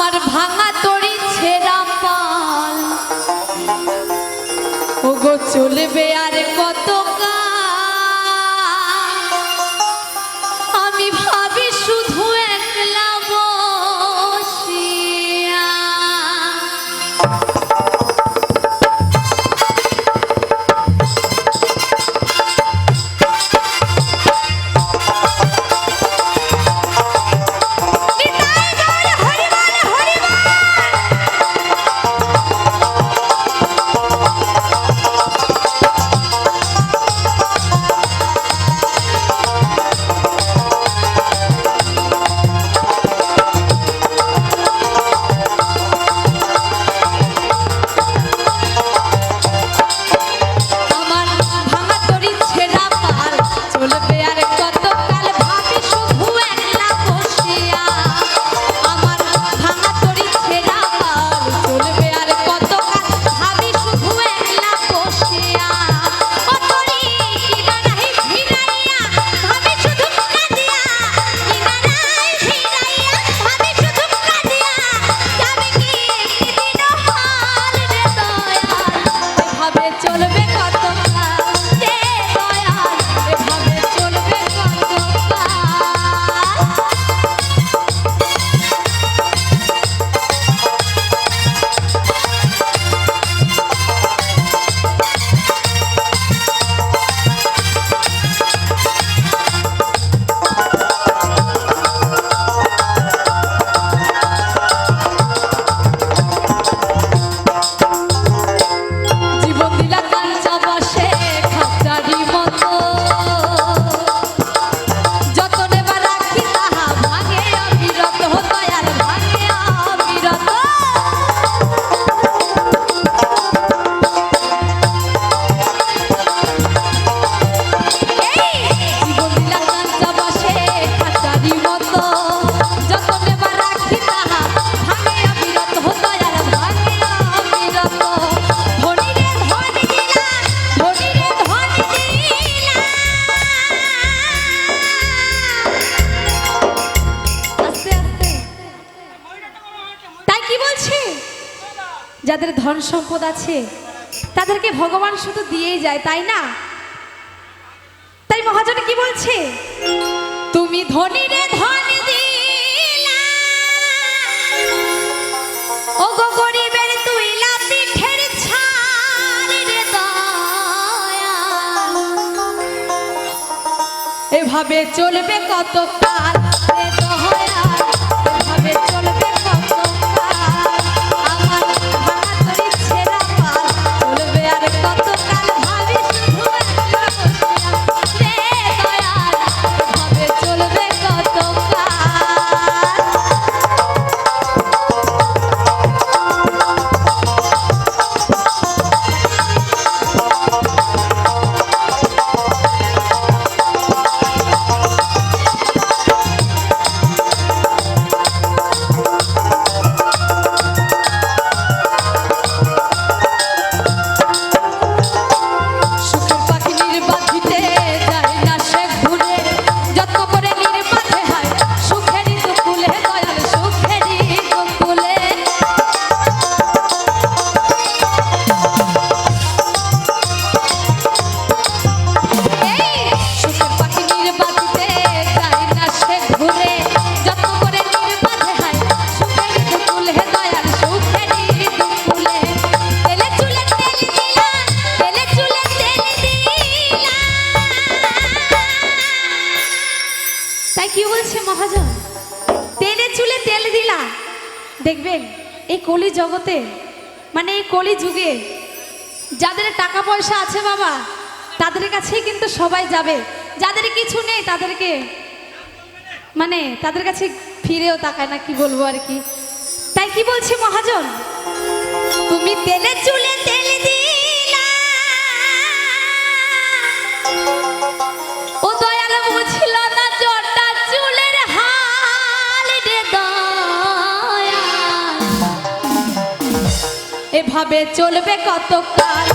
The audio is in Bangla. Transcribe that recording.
আমার ভাঙা তরি ছেঁড়া পাল। গো চলবে আর কত বলছে? যাদের ধন সম্পদ আছে, তাদেরকে ভগবান শুধু দিয়েই যায়, তাই না? তাই মহাজন কি বলছে? তুমি ধনী রে ধনী এভাবে চলবে কত কাল তেল দিলা। দেখবেন, এই কলি জগতে মানে এই কলি যুগে, যাদের টাকা পয়সা আছে বাবা, তাদের কাছে কিন্তু সবাই যাবে। যাদের কিছু নেই, তাদেরকে মানে তাদের কাছে ফিরেও তাকায় না, কি বলব আর কি। তাই কি বলছি মহাজন? তুমি তেলে চুলে তেল ভাবে চলবে কতকাল?